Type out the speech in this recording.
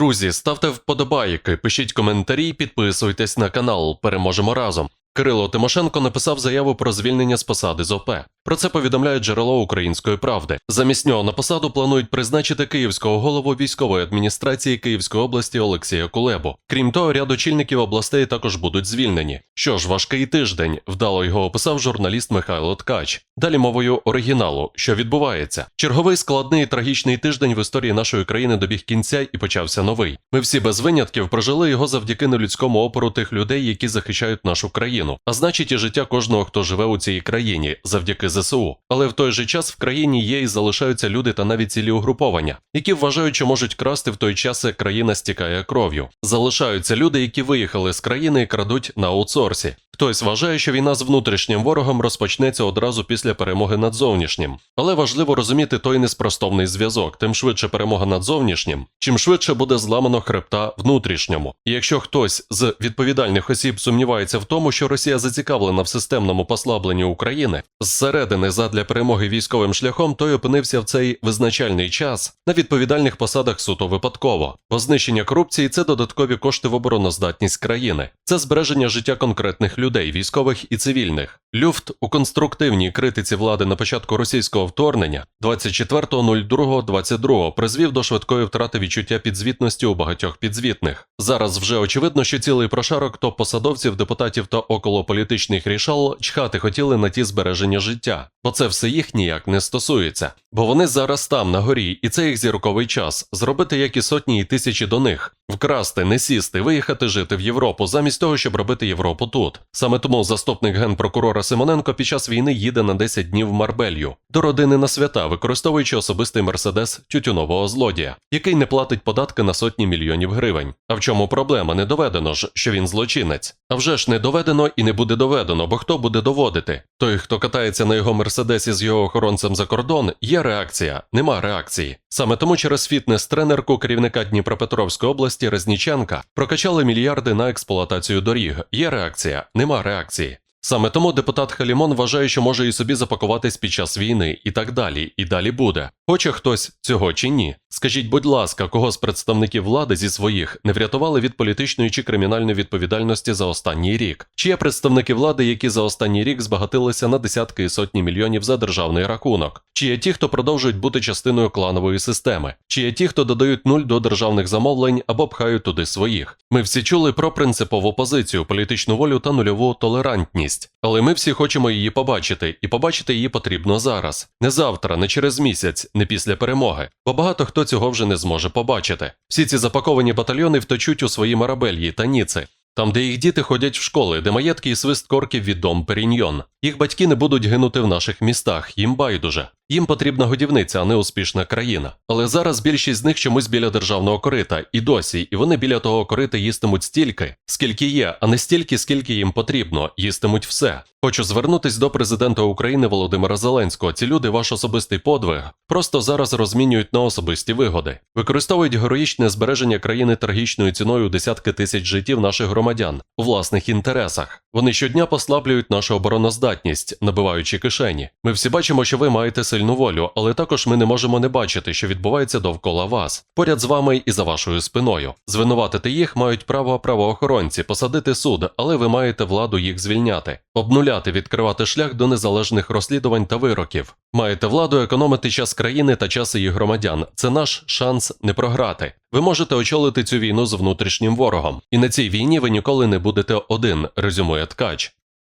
Друзі, ставте вподобайки, пишіть коментарі, підписуйтесь на канал. Переможемо разом. Кирило Тимошенко написав заяву про звільнення з посади з ОП. Про це повідомляє джерело української правди. Замість нього на посаду планують призначити київського голову військової адміністрації Київської області Олексія Кулебу. Крім того, ряд очільників областей також будуть звільнені. Що ж, важкий тиждень вдало його описав журналіст Михайло Ткач. Далі мовою оригіналу, що відбувається. Черговий складний і трагічний тиждень в історії нашої країни добіг кінця і почався новий. Ми всі без винятків прожили його завдяки нелюдському опору тих людей, які захищають нашу країну, а значить і життя кожного, хто живе у цій країні, завдяки ЗСУ. Але в той же час в країні є і залишаються люди та навіть цілі угруповання, які вважають, що можуть красти в той час, як країна стікає кров'ю. Залишаються люди, які виїхали з країни і крадуть на аутсорсі. Хтось вважає, що війна з внутрішнім ворогом розпочнеться одразу після перемоги над зовнішнім. Але важливо розуміти той неспростовний зв'язок. Тим швидше перемога над зовнішнім, чим швидше буде зламано хребта внутрішньому. І якщо хтось з відповідальних осіб сумнівається в тому, що Росія зацікавлена в системному послабленні України зсередини задля перемоги військовим шляхом, той опинився в цей визначальний час на відповідальних посадах суто випадково. Бо знищення корупції це додаткові кошти в обороноздатність країни, це збереження життя конкретних людей, військових і цивільних. Люфт у конструктивній критиці влади на початку російського вторгнення 24.02.22 призвів до швидкої втрати відчуття підзвітності у багатьох підзвітних. Зараз вже очевидно, що цілий прошарок топ-посадовців, депутатів та околополітичних рішал чхати хотіли на ті збереження життя, бо це все їх ніяк не стосується. Бо вони зараз там на горі, і це їх зірковий час зробити як і сотні і тисячі до них, вкрасти, не сісти, виїхати жити в Європу, замість того, щоб робити Європу тут. Саме тому заступник генпрокурора Симоненко під час війни їде на 10 днів в Марбелью до родини на свята, використовуючи особистий мерседес тютюнового злодія, який не платить податки на сотні мільйонів гривень. А в чому проблема? Не доведено ж, що він злочинець. А вже ж не доведено і не буде доведено, бо хто буде доводити? Той, хто катається на його мерседесі з його охоронцем за кордон, є реакція, нема реакції. Саме тому через фітнес-тренерку керівника Дніпропетровської області Резніченка прокачали мільярди на експлуатацію доріг. Є реакція, нема реакції. Саме тому депутат Халімон вважає, що може і собі запакуватись під час війни, і так далі, і далі буде. Хоче хтось цього чи ні? Скажіть, будь ласка, кого з представників влади зі своїх не врятували від політичної чи кримінальної відповідальності за останній рік? Чи є представники влади, які за останній рік збагатилися на десятки і сотні мільйонів за державний рахунок? Чи є ті, хто продовжують бути частиною кланової системи? Чи є ті, хто додають нуль до державних замовлень або пхають туди своїх? Ми всі чули про принципову позицію, політичну волю та нульову толерантність, але ми всі хочемо її побачити, і побачити її потрібно зараз, не завтра, не через місяць, не після перемоги, бо багато хто цього вже не зможе побачити. Всі ці запаковані батальйони втечуть у свої марабельї та ніци. Там, де їх діти ходять в школи, де маєтки і свист корків від дом Періньйон. Їх батьки не будуть гинути в наших містах, їм байдуже. Їм потрібна годівниця, а не успішна країна. Але зараз більшість з них чомусь біля державного корита, і досі, і вони біля того корита їстимуть стільки, скільки є, а не стільки, скільки їм потрібно, їстимуть все. Хочу звернутись до президента України Володимира Зеленського. Ці люди ваш особистий подвиг просто зараз розмінюють на особисті вигоди, використовують героїчне збереження країни трагічною ціною десятки тисяч життів наших громадян у власних інтересах. Вони щодня послаблюють нашу обороноздатність, набиваючи кишені. Ми всі бачимо, що ви маєте сильну волю, але також ми не можемо не бачити, що відбувається довкола вас, поряд з вами і за вашою спиною. Звинуватити їх мають право правоохоронці, посадити суд, але ви маєте владу їх звільняти, обнуляти, відкривати шлях до незалежних розслідувань та вироків. Маєте владу економити час країни та час її громадян. Це наш шанс не програти. Ви можете очолити цю війну з внутрішнім ворогом, і на цій війні ви ніколи не будете один, резюмує ткач.